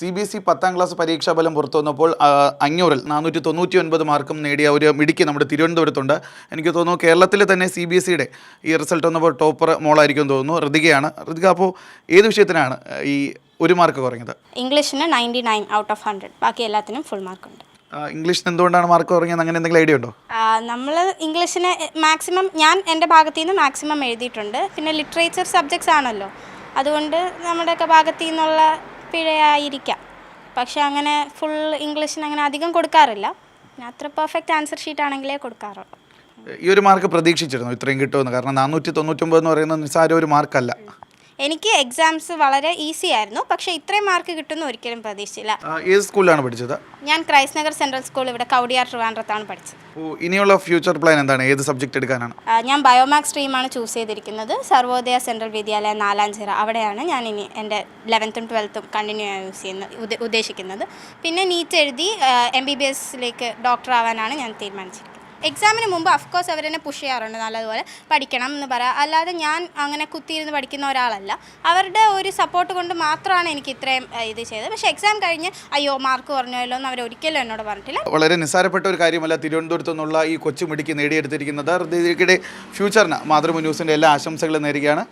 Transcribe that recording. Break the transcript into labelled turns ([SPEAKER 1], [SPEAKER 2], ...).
[SPEAKER 1] C B S E പത്താം class പരീക്ഷാ ഫലം പുറത്തു വന്നപ്പോൾ അഞ്ഞൂറിൽ നാനൂറ്റി തൊണ്ണൂറ്റി ഒൻപത് മാർക്കും നേടിയ ഒരു മിടുക്കി നമ്മുടെ തിരുവനന്തപുരത്തുണ്ട്. എനിക്ക് തോന്നുന്നു കേരളത്തിൽ തന്നെ സി ബി എസ് സിയുടെ ഈ റിസൾട്ട് വന്നപ്പോൾ ടോപ്പർ മോളായിരിക്കും തോന്നുന്നു. ഋതികയാണ് ഋതിക അപ്പോൾ ഏത് വിഷയത്തിനാണ് ഈ ഒരു മാർക്ക് കുറഞ്ഞത്?
[SPEAKER 2] ഇംഗ്ലീഷിന് ninety nine out of hundred. ബാക്കി എല്ലാത്തിനും ഫുൾ മാർക്കുണ്ട്.
[SPEAKER 1] ഉണ്ട് ഇംഗ്ലീഷിന് എന്തുകൊണ്ടാണ് മാർക്ക് കുറഞ്ഞത് അങ്ങനെ എന്തെങ്കിലും ഐഡിയ ഉണ്ടോ?
[SPEAKER 2] നമ്മൾ ഇംഗ്ലീഷിന് മാക്സിമം ഞാൻ എന്റെ ഭാഗത്തു നിന്ന് മാക്സിമം എഴുതിയിട്ടുണ്ട്. പിന്നെ ലിറ്ററേച്ചർ സബ്ജക്ട്സ് ആണല്ലോ. അതുകൊണ്ട് നമ്മുടെയൊക്കെ ഭാഗത്തു നിന്നുള്ള പിഴയായിരിക്കാം. പക്ഷെ അങ്ങനെ ഫുൾ ഇംഗ്ലീഷിന് അങ്ങനെ അധികം കൊടുക്കാറില്ല. അത്ര പെർഫെക്റ്റ് ആൻസർ ഷീറ്റ് ആണെങ്കിലേ കൊടുക്കാറുള്ളൂ.
[SPEAKER 1] ഈ ഒരു മാർക്ക് പ്രതീക്ഷിച്ചിരുന്നു ഇത്രയും കിട്ടുമെന്ന്. കാരണം നാനൂറ്റി തൊണ്ണൂറ്റൊമ്പത് എന്ന് പറയുന്നത് നിസ്സാര ഒരു മാർക്കല്ല
[SPEAKER 2] എനിക്ക് എക്സാംസ് വളരെ ഈസി ആയിരുന്നു. പക്ഷേ ഇത്രയും മാർക്ക് കിട്ടുമെന്ന് ഒരിക്കലും പ്രതീക്ഷിച്ചില്ല.
[SPEAKER 1] ഏത് സ്കൂളിലാണ് പഠിച്ചത്?
[SPEAKER 2] ഞാൻ ക്രൈസ്റ്റ് നഗർ സെൻട്രൽ സ്കൂൾ ഇവിടെ കൗടിയാർ ട്രിവാൻഡ്രത്താണ് പഠിച്ചത്.
[SPEAKER 1] ഓ, ഇനിയുള്ള ഫ്യൂച്ചർ പ്ലാൻ എന്താണ്? ഏത് സബ്ജക്റ്റ് എടുക്കാനാണ്?
[SPEAKER 2] ആ, ഞാൻ ബയോമാക്സ് സ്ട്രീമാണ് ചൂസ് ചെയ്തിരിക്കുന്നത്. സർവോദയ സെൻട്രൽ വിദ്യാലയ നാലാഞ്ചിറ അവിടെയാണ് ഞാൻ ഇനി എന്റെ ലെവൻത്തും ട്വൽത്തും കണ്ടിന്യൂ യൂസ് ചെയ്യുന്നത് ഉദ്ദ- ഉദ്ദേശിക്കുന്നത്. പിന്നെ നീറ്റ് എഴുതി എം ബി ബി എസിലേക്ക് ഡോക്ടർ ആവാനാണ് ഞാൻ തീരുമാനിച്ചിരിക്കുന്നത്. എക്സാമിന് മുമ്പ് അഫ്കോഴ്സ് അവരെന്നെ പുഷ് ചെയ്യാറുണ്ട് നല്ലതുപോലെ പഠിക്കണം എന്ന് പറയാം. അല്ലാതെ ഞാൻ അങ്ങനെ കുത്തിയിരുന്ന് പഠിക്കുന്ന ഒരാളല്ല. അവരുടെ ഒരു സപ്പോർട്ട് കൊണ്ട് മാത്രമാണ് എനിക്ക് ഇത്രയും ഇത് ചെയ്തത്. പക്ഷേ എക്സാം കഴിഞ്ഞ് അയ്യോ മാർക്ക് കുറഞ്ഞല്ലോ എന്ന് അവർ ഒരിക്കലും എന്നോട് പറഞ്ഞിട്ടില്ല.
[SPEAKER 1] വളരെ നിസ്സാരപ്പെട്ട ഒരു കാര്യമല്ല തിരുവനന്തപുരത്തു നിന്നുള്ള ഈ കൊച്ചു മിടിക്ക് നേടിയെടുത്തിരിക്കുന്നത്. ഫ്യൂച്ചറിന് മാതൃഭൂമി ന്യൂസിന്റെ എല്ലാ ആശംസകളും നേരുകയാണ്.